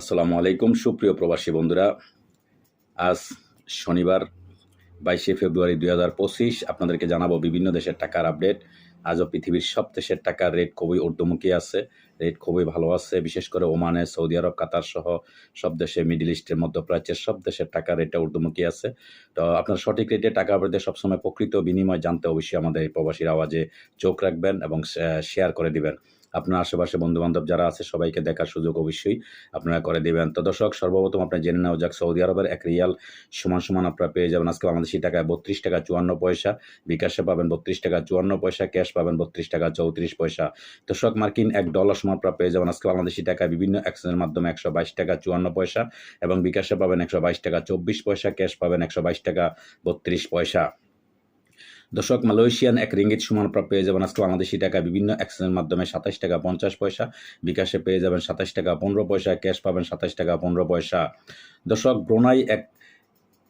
আসসালামু আলাইকুম, সুপ্রিয় প্রবাসী বন্ধুরা। আজ শনিবার, বাইশে ফেব্রুয়ারি দুই হাজার পঁচিশ। আপনাদেরকে জানাব বিভিন্ন দেশের টাকার আপডেট। আজও পৃথিবীর সব দেশের টাকার রেট খুবই ঊর্ধ্বমুখী আছে। রেট খুবই ভালো আছে, বিশেষ করে ওমানে, সৌদি আরব, কাতার সহ সব দেশে, মিডিল ইস্টের মধ্যপ্রাচ্যের সব দেশের টাকার রেটটা ঊর্ধ্বমুখী আছে। তো আপনার সঠিক রেটে টাকা আপডেট সবসময় প্রকৃত বিনিময় জানতে অবশ্যই আমাদের এই প্রবাসীর আওয়াজে চোখ রাখবেন এবং শেয়ার করে দিবেন। আপনার আশেপাশে বন্ধু বান্ধব যারা আছে, সবাইকে দেখার সুযোগ অবশ্যই আপনারা করে দেবেন। তো দর্শক, সর্বপ্রথম আপনার জেনে নেওয়া যাক, সৌদি আরবের এক রিয়াল সমান সমান আপনারা পেয়ে যাবেন। আজকে বাংলাদেশি টাকায় বত্রিশ টাকা চুয়ান্ন পয়সা, বিকাশে পাবেন বত্রিশ টাকা চুয়ান্ন পয়সা, ক্যাশ পাবেন বত্রিশ টাকা চৌত্রিশ পয়সা। দর্শক, মার্কিন এক ডলার সমান আপনারা পেয়ে যাবেন। আজকে বাংলাদেশি টাকায় বিভিন্ন এক্সচেঞ্জের মাধ্যমে একশো বাইশ টাকা চুয়ান্ন পয়সা এবং বিকাশে পাবেন একশো বাইশ টাকা চব্বিশ পয়সা, ক্যাশ পাবেন একশো বাইশ টাকা বত্রিশ পয়সা। দর্শক, মালয়েশিয়ান এক রিঙ্গিত সমান পেয়ে যাবেন আজকে বাংলাদেশি টাকা বিভিন্ন এক্সচেঞ্জের মাধ্যমে সাতাশ টাকা পঞ্চাশ পয়সা। বিকাশে পেয়ে যাবেন সাতাশ টাকা পনেরো পয়সা ক্যাশ পাবেন সাতাশ টাকা পনেরো পয়সা। দর্শক, ব্রোনাই এক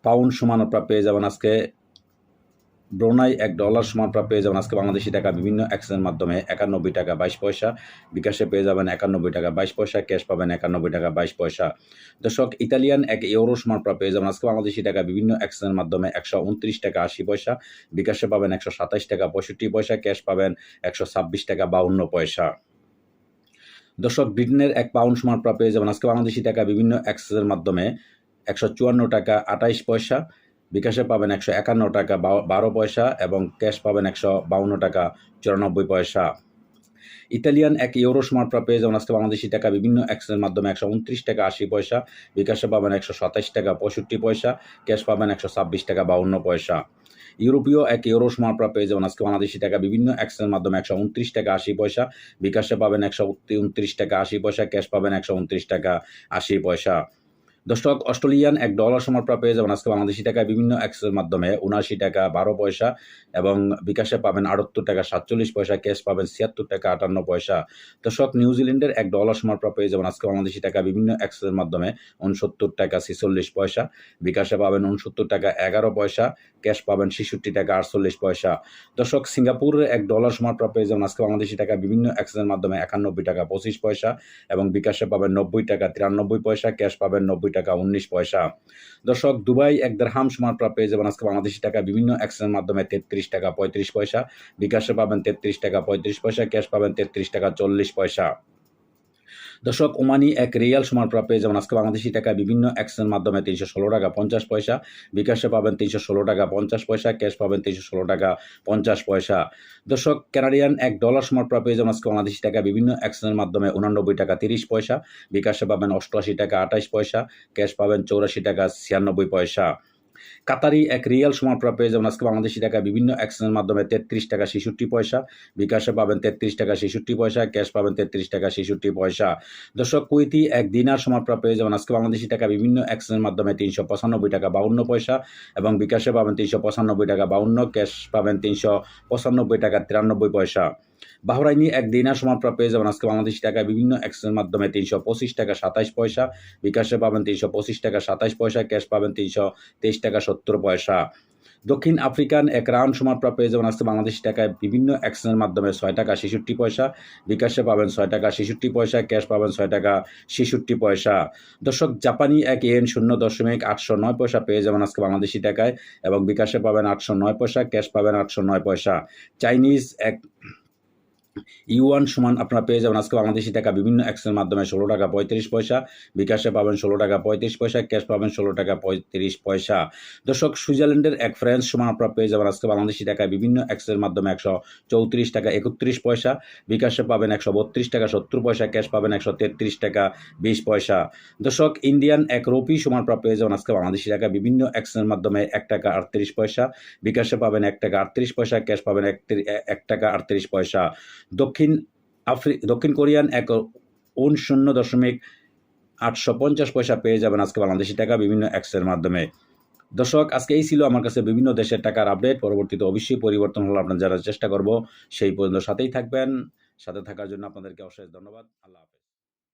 পাউন্ড সমান আপনারা পেয়ে যাবেন আজকে ব্রোনাই এক ডলার সমান আপনারা পেয়ে যাবেন। আজকে বাংলাদেশি টাকা বিভিন্ন এক্সচেঞ্জের মাধ্যমে একানব্বই টাকা বাইশ পয়সা। বিকাশে পেয়ে যাবেন একানব্বই টাকা বাইশ পয়সা ক্যাশ পাবেন একানব্বই টাকা বাইশ পয়সা। দর্শক, ইতালিয়ান এক ইউরো সমান আপনারা পেয়ে যাবেন। আজকে বাংলাদেশি টাকা বিভিন্ন এক্সচেঞ্জের মাধ্যমে একশো উনত্রিশ টাকা আশি পয়সা। বিকাশে পাবেন একশো সাতাশ টাকা পঁয়ষট্টি পয়সা ক্যাশ পাবেন একশো ছাব্বিশ টাকা বাউন্ন পয়সা। দর্শক, ব্রিটেনের এক পাউন্ড সমান আপনারা পেয়ে যাবেন। আজকে বাংলাদেশি টাকা বিভিন্ন এক্সচেঞ্জের মাধ্যমে একশো চুয়ান্ন টাকা আটাইশ পয়সা। বিকাশে পাবেন একশো একান্ন টাকা বারো পয়সা এবং ক্যাশ পাবেন একশো বাউন্ন টাকা চুরানব্বই পয়সা। ইতালিয়ান এক ইউরো আপনারা পেয়ে যাবেন আজকে বাংলাদেশি টাকা বিভিন্ন এক্সচেঞ্জের মাধ্যমে একশো উনত্রিশ টাকা আশি পয়সা, বিকাশে পাবেন একশো সাতাশ টাকা পঁয়ষট্টি পয়সা, ক্যাশ পাবেন একশো ছাব্বিশ টাকা বাউন্ন পয়সা। ইউরোপীয় এক ইউরো আপনারা পেয়ে যাবেন আজকে বাংলাদেশি টাকা বিভিন্ন এক্সচেঞ্জের মাধ্যমে একশো উনত্রিশ টাকা আশি পয়সা, বিকাশে পাবেন একশো উনত্রিশ টাকা আশি পয়সা, ক্যাশ পাবেন একশো উনত্রিশ টাকা আশি পয়সা। দর্শক, অস্ট্রেলিয়ান এক ডলার আপনারা পেয়ে যাবেন আজকে বাংলাদেশি টাকা বিভিন্ন এক্সের মাধ্যমে। উনআশি টাকা বারো পয়সা এবং বিকাশে পাবেন আটাত্তর টাকা সাতচল্লিশ পয়সা, ক্যাশ পাবেন ছিয়াত্তর টাকা আটান্ন পয়সা। দর্শক নিউজিল্যান্ডের এক ডলার আপনারা পেয়ে যাবেন আজকে বাংলাদেশি টাকা বিভিন্ন এক্সের মাধ্যমে। উনসত্তর টাকা ছেচল্লিশ পয়সা, বিকাশে পাবেন উনসত্তর টাকা এগারো পয়সা, ক্যাশ পাবেন ছেষট্টি টাকা আটচল্লিশ পয়সা। দর্শক, সিঙ্গাপুরের এক ডলার আপনারা পেয়ে যাবেন আজকে বাংলাদেশি টাকা বিভিন্ন এক্সের মাধ্যমে একানব্বই টাকা পঁচিশ পয়সা এবং বিকাশে পাবেন নব্বই টাকা তিরানব্বই পয়সা, ক্যাশ পাবেন নব্বই টাকা, উনিশ পয়সা। দর্শক, দুবাই এক দেড়হাম সমান প্রাপ্য পেয়ে যাবেন আজকে বাংলাদেশি টাকা। বিভিন্ন অ্যাক্সেসের মাধ্যমে তেত্রিশ টাকা পঁয়ত্রিশ পয়সা। বিকাশে পাবেন তেত্রিশ টাকা পঁয়ত্রিশ পয়সা, ক্যাশ পাবেন তেত্রিশ টাকা চল্লিশ পয়সা। দর্শক, ওমানি এক রিয়াল সমান আপনারা পেয়ে যাবেন আজকে বাংলাদেশি টাকা বিভিন্ন এক্সচেঞ্জের মাধ্যমে তিনশো ষোলো টাকা পঞ্চাশ পয়সা। বিকাশে পাবেন তিনশো ষোলো টাকা পঞ্চাশ পয়সা, ক্যাশ পাবেন তিনশো ষোলো টাকা পঞ্চাশ পয়সা। দর্শক কানাডিয়ান এক ডলার সমান আপনারা পেয়ে যাবেন আজকে বাংলাদেশি টাকা বিভিন্ন এক্সচেঞ্জের মাধ্যমে উনানব্বই টাকা তিরিশ পয়সা। বিকাশে পাবেন অষ্টআশি টাকা আঠাশ পয়সা, ক্যাশ পাবেন চৌরাশি টাকা ছিয়ানব্বই পয়সা। কাতারি এক রিয়াল সমান আপনারা পেয়ে যাবেন আজকে বাংলাদেশি টাকা বিভিন্ন এক্সচেঞ্জের মাধ্যমে তেত্রিশ টাকা ছেষট্টি পয়সা। বিকাশে পাবেন তেত্রিশ টাকা ছেষট্টি পয়সা, ক্যাশ পাবেন তেত্রিশ টাকা ছেষট্টি পয়সা। দর্শক কুইতি এক দিনার সমান আপনারা পেয়ে যাবেন আজকে বাংলাদেশি টাকা বিভিন্ন এক্সচেঞ্জের মাধ্যমে তিনশো পঁচানব্বই টাকা বাউন্ন পয়সা এবং বিকাশে পাবেন তিনশো পঁচানব্বই টাকা বাউন্ন, ক্যাশ পাবেন তিনশো পঁচানব্বই টাকা তিরানব্বই পয়সা। বাহরাইনি এক দিনার সমান পেয়ে যাবেন। আজকে বাংলাদেশি টাকা বিভিন্ন এক্সচেঞ্জের মাধ্যমে তিনশো পঁচিশ টাকা সাতাশ পয়সা, বিকাশে পাবেন তিনশো পঁচিশ টাকা সাতাশ পয়সা, ক্যাশ পাবেন তিনশো তেইশ টাকা সত্তর পয়সা। দক্ষিণ আফ্রিকান এক রাউন্ড সমান আপনারা পেয়ে যাবেন আজকে বাংলাদেশি টাকায় বিভিন্ন এক্সচেঞ্জের মাধ্যমে ছয় টাকা ছেষট্টি পয়সা, বিকাশে পাবেন ছয় টাকা ছেষট্টি পয়সা, ক্যাশ পাবেন ছয় টাকা ছেষট্টি পয়সা। দর্শক, জাপানি এক এন শূন্য দশমিক আটশো নয় পয়সা পেয়ে যাবেন আজকে বাংলাদেশি টাকায় এবং বিকাশে পাবেন আটশো নয় পয়সা, ক্যাশ পাবেন আটশো নয় পয়সা। চাইনিজ এক ইউয়ান সমান আপনারা পেয়ে যাবেন। আজকে বাংলাদেশি টাকা বিভিন্ন অ্যাক্সের মাধ্যমে ষোলো টাকা পঁয়ত্রিশ পয়সা, বিকাশে পাবেন ষোলো টাকা পঁয়ত্রিশ পয়সা, ক্যাশ পাবেন ষোলো টাকা পঁয়ত্রিশ পয়সা। দর্শক, সুইজারল্যান্ডের এক ফ্রেন্স সমান আপনারা পেয়ে যাবেন। আজকে বাংলাদেশি টাকা বিভিন্ন অ্যাক্সের মাধ্যমে একশো চৌত্রিশ টাকা একত্রিশ পয়সা, বিকাশে পাবেন একশো বত্রিশ টাকা সত্তর পয়সা, ক্যাশ পাবেন একশো তেত্রিশ টাকা বিশ পয়সা। দর্শক, ইন্ডিয়ান এক রুপি সমান আপনারা পেয়ে যাবেন। আজকে বাংলাদেশি টাকা বিভিন্ন অ্যাক্সের মাধ্যমে এক টাকা আটত্রিশ পয়সা, বিকাশে পাবেন এক টাকা আটত্রিশ পয়সা, ক্যাশ পাবেন এক টাকা আটত্রিশ পয়সা। দক্ষিণ আফ্রি, দক্ষিণ কোরিয়ান এক উন শূন্য দশমিক আটশো পঞ্চাশ পয়সা পেয়ে যাবেন আজকে বাংলাদেশি টাকা বিভিন্ন অ্যাক্সের মাধ্যমে। দর্শক, আজকে এই ছিল আমার কাছে বিভিন্ন দেশের টাকার আপডেট। পরবর্তীতে অবশ্যই পরিবর্তন হলো আপনার যারা চেষ্টা করব। সেই পর্যন্ত সাথেই থাকবেন। সাথে থাকার জন্য আপনাদেরকে অশেষ ধন্যবাদ। আল্লাহ হাফেজ।